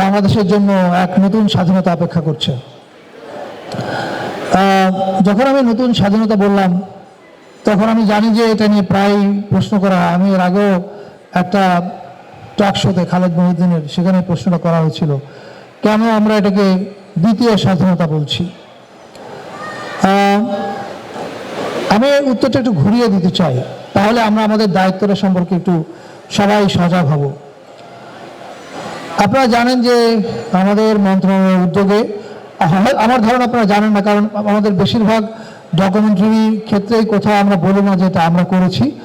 বাংলাদেশের জন্য এক নতুন স্বাধীনতা অপেক্ষা করছে যখন আমি নতুন স্বাধীনতা বললাম, তখন আমি জানি যে এটা নিয়ে প্রায় প্রশ্ন করা। আমি এর আগেও একটা টক শোতে খালেদ মহিউদ্দিনের সেখানে প্রশ্নটা করা হয়েছিল, কেন আমরা এটাকে দ্বিতীয় স্বাধীনতা বলছি আমি উত্তরটা একটু ঘুরিয়ে দিতে চাই, তাহলে আমরা আমাদের দায়িত্বটা সম্পর্কে একটু সবাই সজাগ হব আপনারা জানেন যে আমাদের মন্ত্রণালয়ের উদ্যোগে, আমার- ধারণা আপনারা জানেন না, কারণ আমাদের বেশিরভাগ ডকুমেন্টারি ক্ষেত্রেই কোথাও আমরা বলি না যেটা আমরা করেছি।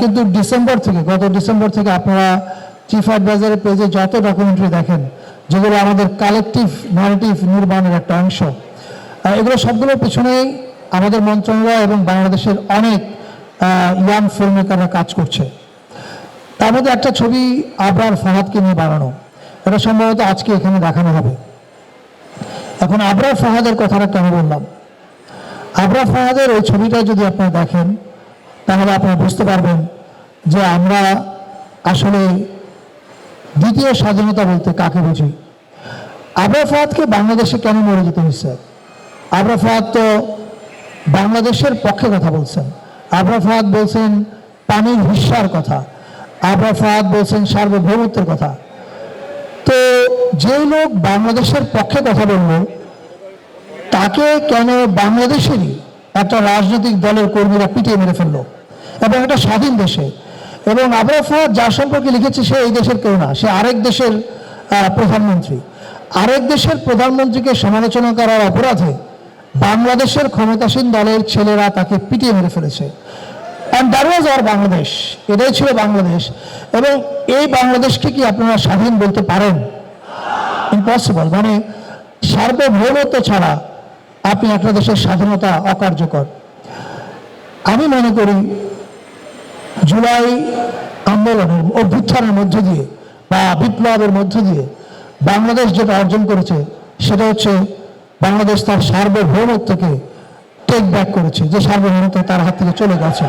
কিন্তু ডিসেম্বর থেকে, গত ডিসেম্বর থেকে আপনারা চিফ অ্যাডভাইজারের পেজে যত ডকুমেন্টারি দেখেন, যেগুলো আমাদের কালেকটিভ ন্যারেটিভ নির্মাণের একটা অংশ এগুলো সবগুলোর পেছনেই আমাদের মন্ত্রণালয় এবং বাংলাদেশের অনেক ইয়াং ফিল্ম মেকাররা কাজ করছে। তার মধ্যে একটা ছবি আবরার ফাহাদকে নিয়ে বানানো। এটা সম্ভবত আজকে এখানে দেখানো হবে। এখন আবরার ফাহাদের কথাটা কেন বললাম? আবরার ফাহাদের ওই ছবিটা যদি আপনারা দেখেন, তাহলে আপনারা বুঝতে পারবেন যে আমরা আসলে দ্বিতীয় স্বাধীনতা বলতে কাকে বুঝি? আবরার ফাহাদকে বাংলাদেশে কেন মরে যেতে হয়েছে? আবরার ফাহাদ তো বাংলাদেশের পক্ষে কথা বলছেন। আবরা ফাহাদ বলছেন পানির হিস্সার কথা। আবরা ফাহাদ বলছেন সার্বভৌমত্বের কথা। তো যে লোক বাংলাদেশের পক্ষে কথা বলল, তাকে কেন বাংলাদেশেরই একটা রাজনৈতিক দলের কর্মীরা পিটিয়ে মেরে ফেলল এবং একটা স্বাধীন দেশে। এবং আবরা যার সম্পর্কে লিখেছে, সে এই দেশের কেউ না, সে আরেক দেশের প্রধানমন্ত্রী। আরেক দেশের প্রধানমন্ত্রীকে সমালোচনা করার অপরাধে বাংলাদেশের ক্ষমতাসীন দলের ছেলেরা তাকে পিটিয়ে মেরে ফেলেছে। And that was our Bangladesh এটাই ছিল বাংলাদেশ এবং এই বাংলাদেশকে কি আপনারা স্বাধীন বলতে পারেন? ইম্পসিবল মানে সার্বভৌমত্ব ছাড়া আপনি একটা দেশের স্বাধীনতা অকার্যকর। আমি মনে করি জুলাই আন্দোলনের অভ্যুত্থানের মধ্য দিয়ে বা বিপ্লবের মধ্য দিয়ে বাংলাদেশ যেটা অর্জন করেছে, সেটা হচ্ছে বাংলাদেশ তার সার্বভৌমত্বকে টেক ব্যাক করেছে, যে সার্বভৌমত্ব তার হাত থেকে চলে গেছে।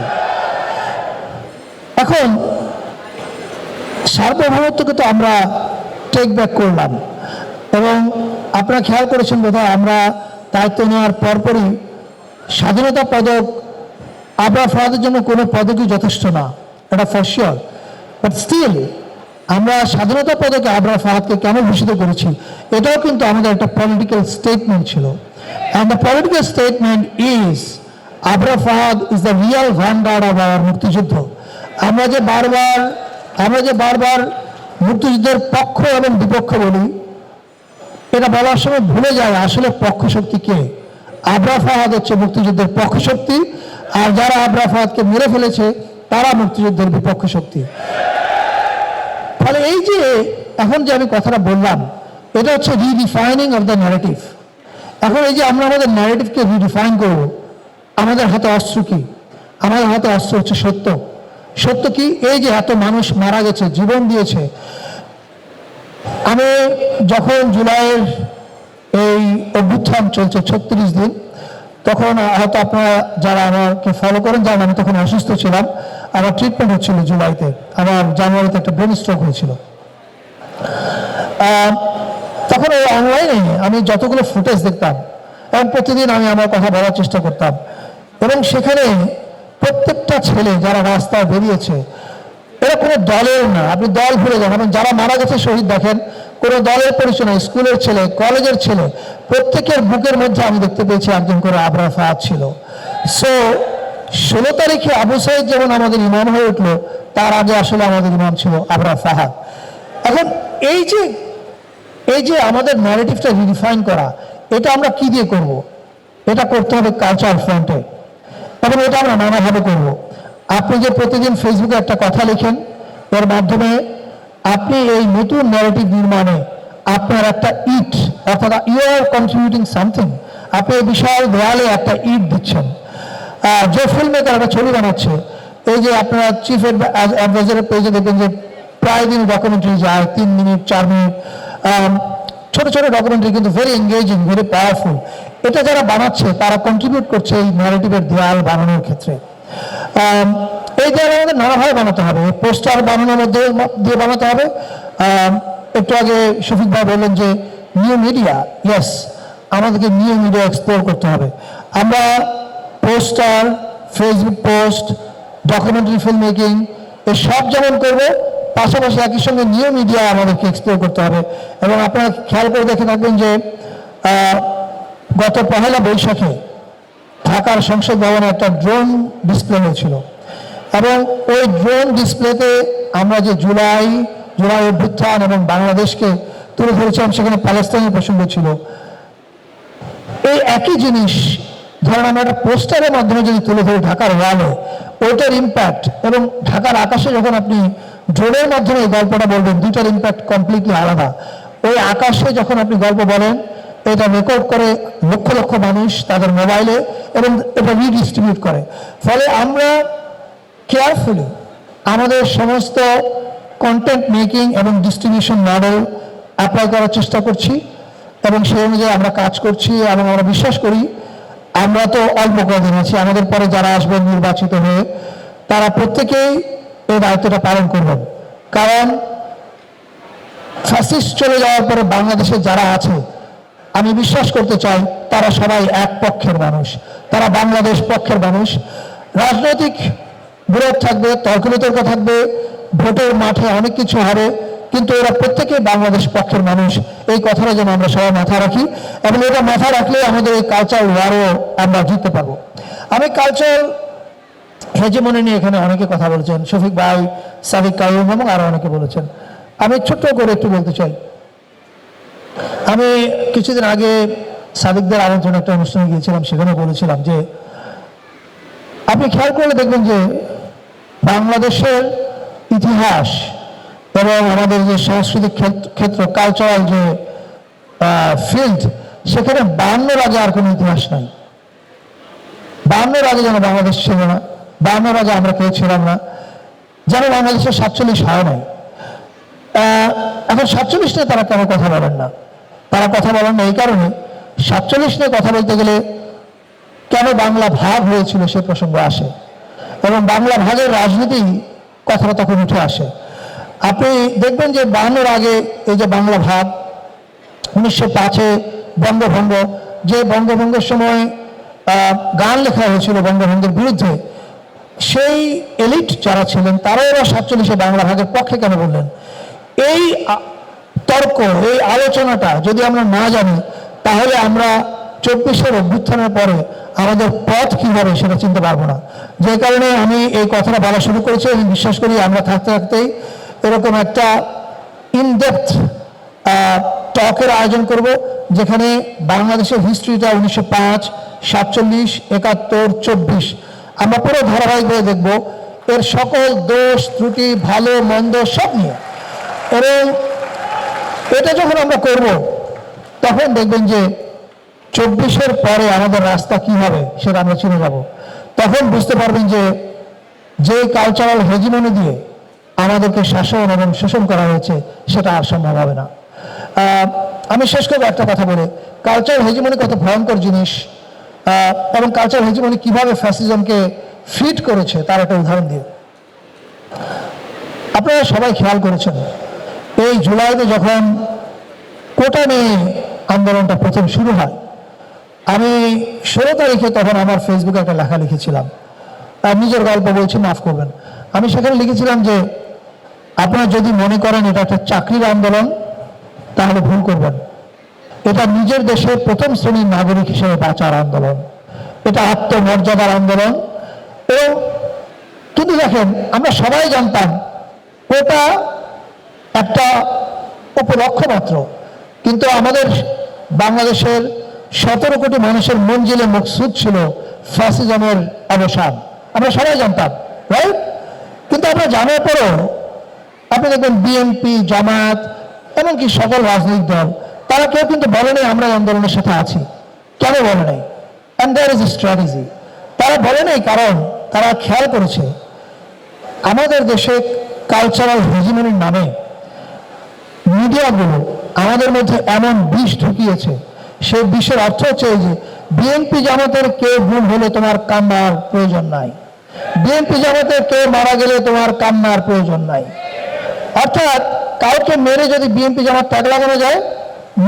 এখন, সার্বভৌমত্বকে তো আমরা টেক ব্যাক করলাম। এবং আপনারা খেয়াল করেছেন বোধহয়, আমরা দায়িত্ব নেওয়ার পরপরই স্বাধীনতা পদক আবরা ফরাদের জন্য কোনো পদকই যথেষ্ট না। এটা ফর বাট স্টিল আমরা স্বাধীনতা পদকে আবরা ফাহাদকে কেন ভূষিত করেছি? এটাও কিন্তু আমাদের একটা পলিটিক্যাল স্টেটমেন্ট ছিল। And the political statement is Abrar Fahad is the real wonder of our মুক্তিযুদ্ধ আমরা যে বারবার, আমরা যে বারবার মুক্তিযুদ্ধের পক্ষ এবং বিপক্ষ বলি, এটা বলার সময় ভুলে যায় আসলে পক্ষ শক্তি কে। আবরা ফাহাদ হচ্ছে মুক্তিযুদ্ধের পক্ষ শক্তি, আর যারা আবরা ফাহাদকে মেরে ফেলেছে, তারা মুক্তিযুদ্ধের বিপক্ষ শক্তি। ফলে এই যে, এখন যে আমি কথাটা বললাম, এটা হচ্ছে রিডিফাইনিং অফ দ্য ন্যারেটিভ এখন এই যে আমরা আমাদের ন্যারেটিভকে রিডিফাইন করব, আমাদের হাতে অস্ত্র কি? আমাদের হাতে অস্ত্র হচ্ছে সত্য। সত্য কি? এই যে এত মানুষ মারা গেছে, জীবন দিয়েছে। আমি যখন জুলাইয়ের এই অভ্যুত্থান চলছে ছত্রিশ দিন, তখন হয়তো আপনারা যারা আমাকে ফলো করেন, জানেন আমি তখন অসুস্থ ছিলাম। আমার ট্রিটমেন্ট হচ্ছিল জুলাইতে। আমার জানুয়ারিতে একটা ব্রেন স্ট্রোক হয়েছিল। তখন ওই অনলাইনে আমি যতগুলো ফুটেজ দেখতাম, এবং প্রতিদিন আমি আমার কথা বলার চেষ্টা করতাম। এবং সেখানে প্রত্যেকটা ছেলে যারা রাস্তায় বেরিয়েছে, এরা কোনো দলের না, আপনি দল ভুলে যান। এবং যারা মারা গেছে শহীদ দেখেন, কোনো দলের পরিচয় নেই, স্কুলের ছেলে, কলেজের ছেলে, প্রত্যেকের বুকের মধ্যে আমি দেখতে পেয়েছি একজন করে আবরা ফাহাদ ছিল। সো ষোলো তারিখে আবু সাইদ যেমন আমাদের ইমাম হয়ে উঠল, তার আগে আসলে আমাদের ইমাম ছিল আবরা ফাহাদ। এখন এই যে এই যে আমাদের ন্যারেটিভটা রিডিফাইন করা, এটা আমরা কি দিয়ে করব। এটা করতে হবে কালচার ফ্রন্টে এবং এটা আমরা নানাভাবে করব। আপনি যে প্রতিদিন ফেসবুকে একটা কথা লিখেন, এর মাধ্যমে আপনি এই নতুন ন্যারেটিভ নির্মাণে আপনার একটা ইট অর্থাৎ ইউ আর কন্ট্রিবিউটিং সামথিং আপনি এই বিশাল দেয়ালে একটা ইট দিচ্ছেন যে ফিল্ম মেকার একটা ছবি বানাচ্ছে, এই যে আপনারা চিফ অ্যাডভাইজারের পেজে দেখবেন যে প্রায় দিন ডকুমেন্টারি যায়, তিন মিনিট চার মিনিট ছোট ছোট ডকুমেন্টারি কিন্তু ভেরি এঙ্গেজিং ভেরি পাওয়ারফুল এটা যারা বানাচ্ছে, তারা কন্ট্রিবিউট করছে এই ন্যারেটিভের দেয়াল বানানোর ক্ষেত্রে। এই দেয়াল আমাদের নানাভাবে বানাতে হবে। পোস্টার বানানোর মধ্যে দিয়ে বানাতে হবে। একটু আগে শফিক ভাই বললেন যে নিউ মিডিয়া ইয়েস আমাদেরকে নিউ মিডিয়া এক্সপ্লোর করতে হবে। আমরা poster Facebook post documentary film making এসব যেমন করব পাশাপাশি একই সঙ্গে নিউ মিডিয়া আমাদেরকে এক্সপ্লোর করতে হবে। এবং আপনারা খেয়াল করে দেখে থাকবেন যে গত পহেলা বৈশাখে ঢাকার সংসদ ভবনে একটা ড্রোন ডিসপ্লে হয়েছিল। এবং ওই ড্রোন ডিসপ্লেতে আমরা যে জুলাই জুলাই অভ্যুত্থান এবং বাংলাদেশকে তুলে ধরেছিলাম, সেখানে প্যালেস্তাইনের প্রসঙ্গ ছিল। এই একই জিনিস ধরেন আমরা একটা পোস্টারের মাধ্যমে যদি তুলে ধরি ঢাকার ওয়ালে ওইটার ইম্প্যাক্ট এবং ঢাকার আকাশে যখন আপনি ড্রোনের মাধ্যমে এই গল্পটা বলবেন, দুইটার ইম্প্যাক্ট কমপ্লিটলি আলাদা। ওই আকাশে যখন আপনি গল্প বলেন, এটা রেকর্ড করে লক্ষ লক্ষ মানুষ তাদের মোবাইলে এবং এটা রিডিস্ট্রিবিউট করে। ফলে আমরা কেয়ারফুলি আমাদের সমস্ত কন্টেন্ট মেকিং এবং ডিস্ট্রিবিউশন মডেল অ্যাপ্লাই করার চেষ্টা করছি এবং সেই অনুযায়ী আমরা কাজ করছি এবং আমরা বিশ্বাস করি আমরা তো অল্প কদিন আছি, আমাদের পরে যারা আসবেন নির্বাচিত হয়ে, তারা প্রত্যেকেই এই দায়িত্বটা পালন করবেন। কারণ ফ্যাসিস্ট চলে যাওয়ার পরে বাংলাদেশে যারা আছে, আমি বিশ্বাস করতে চাই, তারা সবাই এক পক্ষের মানুষ, তারা বাংলাদেশ পক্ষের মানুষ। রাজনৈতিক বিরোধ থাকবে, তর্কবিতর্ক থাকবে, ভোটের মাঠে অনেক কিছু হবে কিন্তু এরা প্রত্যেকে বাংলাদেশ পক্ষের মানুষ। এই কথাটা যেন আমরা সবাই মাথায় রাখি এবং এটা মাথায় রাখলে আমাদের এই কালচার ওয়ারও আমরা জিততে পারব। আমি কালচার হেজেমনি নিয়ে এখানে অনেকে কথা বলেছেন। শফিক ভাই, সাদিক কাইম এবং আরও অনেকে বলেছেন। আমি ছোট্ট করে একটু বলতে চাই। আমি কিছুদিন আগে সাদিকদের আমন্ত্রণে একটা অনুষ্ঠানে গিয়েছিলাম, সেখানে বলেছিলাম যে, আপনি খেয়াল করলে দেখবেন যে বাংলাদেশের ইতিহাস এবং আমাদের যে সাংস্কৃতিক ক্ষেত্র- কালচারাল যে ফিল্ড সেখানে বায়ান্নর আগে আর কোনো ইতিহাস নাই। বায়ান্নর আগে যেন বাংলাদেশ ছিল না বায়ান্নর আগে আমরা কেউ ছিলাম না। যেন বাংলাদেশের সাতচল্লিশ হয় নাই। এখন সাতচল্লিশ নিয়ে তারা কেন কথা বলেন না? তারা কথা বলেন না এই কারণে। সাতচল্লিশ নিয়ে কথা বলতে গেলে কেন বাংলা ভাগ হয়েছিল সে প্রসঙ্গ আসে। এবং বাংলা ভাগের রাজনীতি কথাটা তখন উঠে আসে। আপনি দেখবেন যে বাংলার আগে এই যে বাংলা ভাগ, উনিশশো পাঁচে বঙ্গভঙ্গ, যে বঙ্গভঙ্গের সময় গান লেখা হয়েছিল বঙ্গভঙ্গের বিরুদ্ধে, সেই এলিট যারা ছিলেন, তারাও এবার সাতচল্লিশে বাংলা ভাগের পক্ষে কেন বললেন? এই তর্ক, এই আলোচনাটা যদি আমরা না জানি, তাহলে আমরা চব্বিশের অভ্যুত্থানের পরে আমাদের পথ কি হবে সেটা চিনতে পারব না। যে কারণে আমি এই কথাটা বলা শুরু করেছি বিশ্বাস করি আমরা থাকতে থাকতেই এরকম একটা ইনডেপথ টকের আয়োজন করব, যেখানে বাংলাদেশের হিস্ট্রিটা উনিশশো পাঁচ, সাতচল্লিশ, একাত্তর, চব্বিশ। আমরা পুরো ধারাবাহিকভাবে দেখব এর সকল দোষ, ত্রুটি, ভালো, মন্দ, সব নিয়ে। এবং এটা যখন আমরা করব, তখন দেখবেন যে চব্বিশের পরে আমাদের রাস্তা কি হবে সেটা আমরা চিনে যাব। তখন বুঝতে পারবেন যে যে কালচারাল হেজিমনি দিয়ে আমাদেরকে শাসন এবং শোষণ করা হয়েছে, সেটা আর সম্ভব হবে না। আমি শেষ করব একটা কথা বলে। কালচার হেজিমনি কত ভয়ঙ্কর জিনিস। এবং কালচার হেজিমনি কীভাবে ফ্যাসিজমকে ফিট করেছে, তার একটা উদাহরণ দিয়ে। আপনারা সবাই খেয়াল করেছেন, এই জুলাইতে যখন কোটা নিয়ে আন্দোলনটা প্রথম শুরু হয়, আমি ষোলো তারিখে তখন আমার ফেসবুকে একটা লেখা লিখেছিলাম। নিজের গল্প বলছি, মাফ করবেন। আমি সেখানে লিখেছিলাম যে আপনারা যদি মনে করেন এটা একটা চাকরির আন্দোলন, তাহলে ভুল করবেন। এটা নিজের দেশের প্রথম শ্রেণির নাগরিক হিসেবে বাঁচার আন্দোলন। এটা আত্মমর্যাদার আন্দোলন। ও কিন্তু দেখেন, আমরা সবাই জানতাম ওটা একটা উপলক্ষ মাত্র। কিন্তু আমাদের বাংলাদেশের সতেরো কোটি মানুষের মঞ্জিলে মকসুদ ছিল ফ্যাসিজমের অবসান। আমরা সবাই জানতাম রাইট কিন্তু আমরা জানার পরও আপনি দেখবেন বিএনপি জামাত এমনকি সকল রাজনৈতিক দল, তারা কেউ কিন্তু বলে নাই আমরা আন্দোলনের সাথে আছি। কেন বলে নাই? অ্যান্ড ইজ স্ট্র্যাটেজি তারা বলে নাই কারণ তারা খেয়াল করেছে, আমাদের দেশে কালচারাল হেজিমনির নামে মিডিয়াগুলো আমাদের মধ্যে এমন বিষ ঢুকিয়েছে। সেই বিষের অর্থ হচ্ছে যে বিএনপি জামাতের কেউ ভুল হলে তোমার কান্নার প্রয়োজন নাই। বিএনপি জামাতের কেউ মারা গেলে তোমার কান্নার প্রয়োজন নাই। অর্থাৎ কাউকে মেরে যদি বিএনপি জামাত ট্যাগ লাগানো যায়,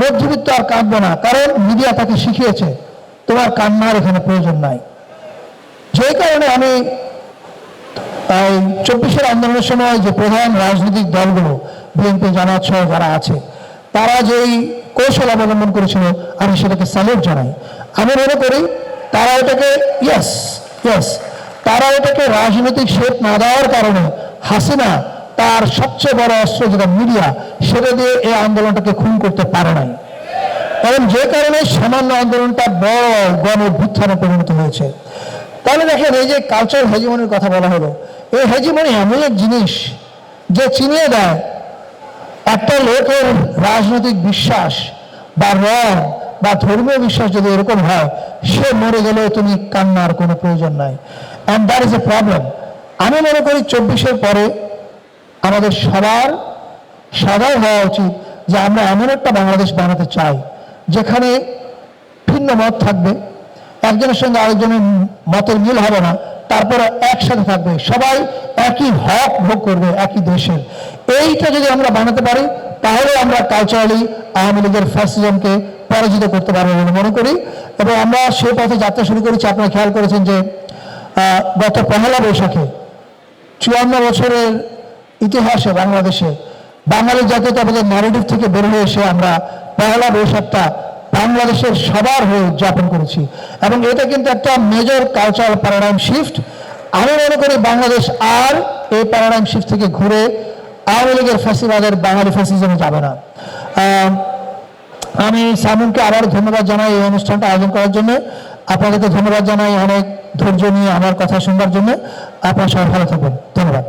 মধ্যবিত্ত আর কাঁদবে না, কারণ মিডিয়া তাকে শিখিয়েছে, তোমার কান্নার এখানে প্রয়োজন নাই। যে কারণে আমি তাই চব্বিশের আন্দোলনের সময় যে প্রধান রাজনৈতিক দলগুলো বিএনপি জামাত সহ যারা আছে, তারা যেই কৌশল অবলম্বন করেছিল, আমি সেটাকে স্যালুট জানাই। আমি মনে করি তারা এটাকে ইয়েস ইয়েস তারা এটাকে রাজনৈতিক শেপ না দেওয়ার কারণে হাসিনা তার সবচেয়ে বড় অস্ত্র যেটা মিডিয়া, সেটা দিয়ে এই আন্দোলনটাকে খুন করতে পারে নাই। কারণ যে কারণে সামান্য আন্দোলনটা বড় গণ অভ্যুত্থানে পরিণত হয়েছে। তাহলে দেখেন, এই যে কালচার হেজিমনির কথা বলা হলো, এই হেজিমনি এমন এক জিনিস যে চিনিয়ে দেয় একটা লোকের রাজনৈতিক বিশ্বাস বা রং বা ধর্মীয় বিশ্বাস যদি এরকম হয়, সে মরে গেলেও তুমি কান্নার কোনো প্রয়োজন নাই। And that is a problem আমি মনে করি চব্বিশের পরে আমাদের সবার সবাই হওয়া উচিত যে আমরা এমন একটা বাংলাদেশ বানাতে চাই, যেখানে ভিন্ন মত থাকবে, একজনের সঙ্গে আরেকজনের মতের মিল হবে না, তারপরে একসাথে থাকবে। সবাই একই হক ভোগ করবে, একই দেশের। এইটা যদি আমরা বানাতে পারি, তাহলে আমরা কালচারালি আওয়ামী লীগের ফ্যাসিজমকে পরাজিত করতে পারব বলে মনে করি। এবং আমরা সে পথে যাত্রা শুরু করেছি, আপনারা খেয়াল করেছেন যে গত পহেলা বৈশাখে চুয়ান্ন বছরের ইতিহাসে বাংলাদেশে বাঙালি জাতীয়তাবাদের ন্যারেটিভ থেকে বের হয়ে এসে আমরা পহেলা বৈশাখটা বাংলাদেশের সবার হয়ে উদযাপন করেছি। এবং এটা কিন্তু একটা মেজর কালচারাল প্যারাডাইম শিফট আমি মনে করি বাংলাদেশ আর এই প্যারাডাইম শিফট থেকে ঘুরে আওয়ামী লীগের ফ্যাসিবাদের বাঙালি ফ্যাসিজমে যাবে না। আমি সামুনকে আবার ধন্যবাদ জানাই এই অনুষ্ঠানটা আয়োজন করার জন্য। আপনাদেরকে ধন্যবাদ জানাই অনেক ধৈর্য নিয়ে আমার কথা শুনবার জন্য। আপনার সবাই ভালো থাকবেন। ধন্যবাদ।